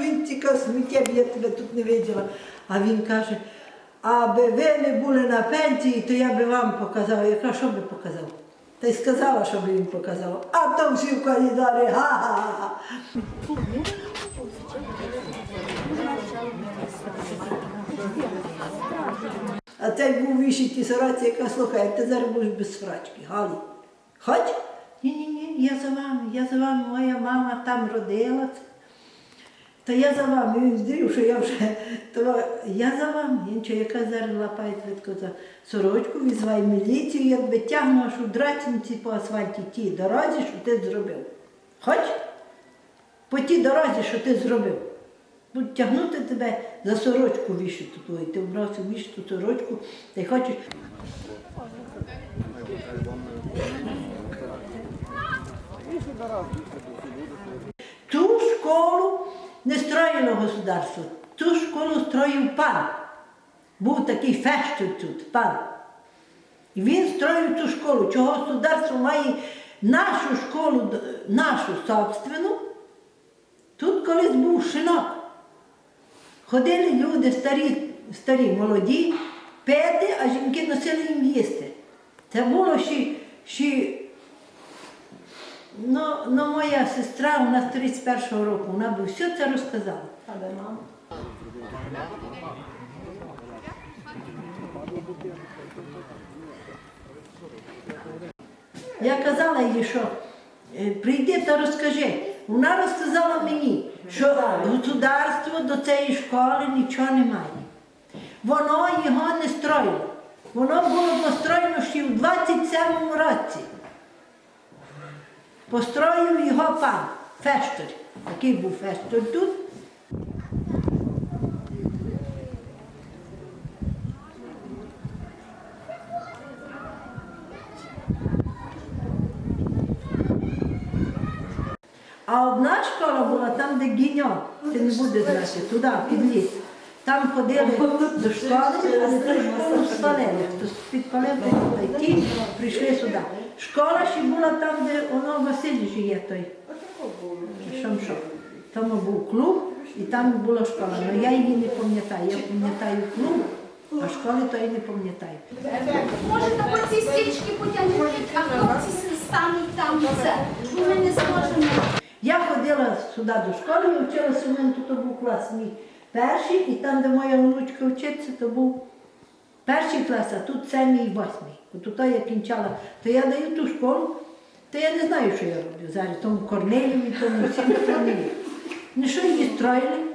Він тікав сміття, я тебе тут не виділа. А він каже, аби ви не були на пенсії, то я би вам показав. Я кажу, що би показав? Та й сказала, що би він показав. А то всі в коридорі, га-га-га. А цей був вішій сораці, яка слухає, ти зараз будеш без срачки. Галі. Хоч? Я за вами, я за вами, моя мама там родилася. Та я за вами, він здрів, що я вже, то я за вами. Нічого, яка зараз лапає за сорочку, візвай міліцію, якби тягну аж у драцінці по асфальті тій дорозі, що ти зробив. Хоч? По тій дорозі, що ти зробив. Будуть тягнути тебе за сорочку вішати твою. Ти вбрався вішати сорочку, та й хочеш. Ту школу не строїло государство, ту школу строїв пан. Був такий фештер тут, пан. І він строїв цю школу, чого государство має нашу школу, нашу собственну. Тут колись був шинок. Ходили люди старі, старі, молоді, пити, а жінки носили їм їсти. Це було ще, ще Ну, ну, моя сестра, у нас 31-го року, вона би все це розказала. А де мама? Я казала їй, що е, прийди та розкажи. Вона розказала мені, що государство до цієї школи нічого не має. Воно його не строїло. Воно було построєно ще в 27-му році. Построїв його пан Фештер. Такий був Фештер тут. А одна школа була там, де гіньо, ти не будеш знати, туди, під ліс. Там ходили до школи, але ту школу спалили. Хто підпалив, ті прийшли сюди. Школа ще була там, де воно Василь живе той. Шамшо. Там був клуб і там була школа. Але я її не пам'ятаю. Я пам'ятаю клуб, а школи то я не пам'ятаю. Можете оці стічки потягнути, а хлопці стануть там все. І ми не зможемо. Я ходила сюди до школи і вчилася в мене тут був клас мій перший, і там, де моя внучка вчиться, то був перший клас, а тут семій і восьмий. От тут я кінчала, то я даю ту школу, то я не знаю, що я роблю зараз, тому Корнелію, тому всім є. Ну що її строїли?